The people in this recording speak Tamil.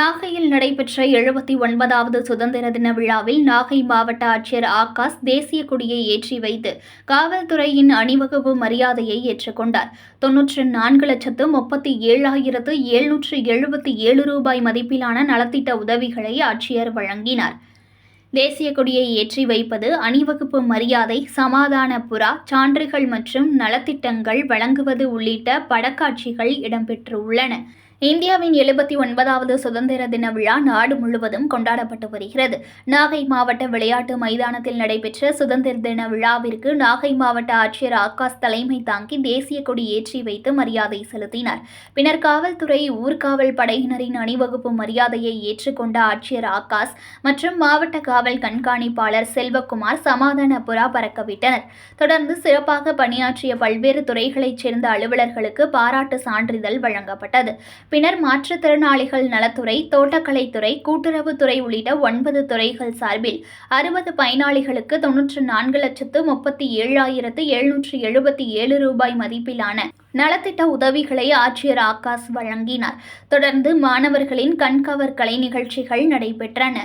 நாகையில் நடைபெற்ற எழுபத்தி ஒன்பதாவது சுதந்திர தின விழாவில் நாகை மாவட்ட ஆட்சியர் ஆகாஷ் தேசிய கொடியை ஏற்றி வைத்து காவல்துறையின் அணிவகுப்பு மரியாதையை ஏற்றுக்கொண்டார். தொன்னூற்று நான்கு லட்சத்து முப்பத்தி ஏழாயிரத்து எழுநூற்று எழுபத்தி ஏழு ரூபாய் மதிப்பிலான நலத்திட்ட உதவிகளை ஆட்சியர் வழங்கினார். தேசிய கொடியை ஏற்றி வைப்பது அணிவகுப்பு மரியாதை சமாதான புறா சான்றுகள் மற்றும் நலத்திட்டங்கள் வழங்குவது உள்ளிட்ட படக்காட்சிகள் இடம்பெற்றுள்ளன. இந்தியாவின் எழுபத்தி ஒன்பதாவது சுதந்திர தின விழா நாடு முழுவதும் கொண்டாடப்பட்டு வருகிறது. நாகை மாவட்ட விளையாட்டு மைதானத்தில் நடைபெற்ற சுதந்திர தின விழாவிற்கு நாகை மாவட்ட ஆட்சியர் ஆகாஷ் தலைமை தாங்கி தேசிய கொடி ஏற்றி வைத்து மரியாதை செலுத்தினார். பின்னர் காவல்துறை ஊர்காவல் படையினரின் அணிவகுப்பு மரியாதையை ஏற்றுக்கொண்ட ஆட்சியர் ஆகாஷ் மற்றும் மாவட்ட காவல் கண்காணிப்பாளர் செல்வகுமார் சமாதான புறா பறக்கவிட்டனர். தொடர்ந்து சிறப்பாக பணியாற்றிய பல்வேறு துறைகளைச் சேர்ந்த அலுவலர்களுக்கு பாராட்டு சான்றிதழ் வழங்கப்பட்டது. பின்னர் மாற்றுத்திறனாளிகள் நலத்துறை தோட்டக்கலைத்துறை கூட்டுறவுத்துறை உள்ளிட்ட ஒன்பது துறைகள் சார்பில் அறுபது பயனாளிகளுக்கு தொன்னூற்று நான்கு லட்சத்து முப்பத்தி ஏழாயிரத்து எழுநூற்று எழுபத்தி ஏழு ரூபாய் மதிப்பிலான நலத்திட்ட உதவிகளை ஆட்சியர் ஆகாஷ் வழங்கினார். தொடர்ந்து மாணவர்களின் கண்கவர் கலை நிகழ்ச்சிகள் நடைபெற்றன.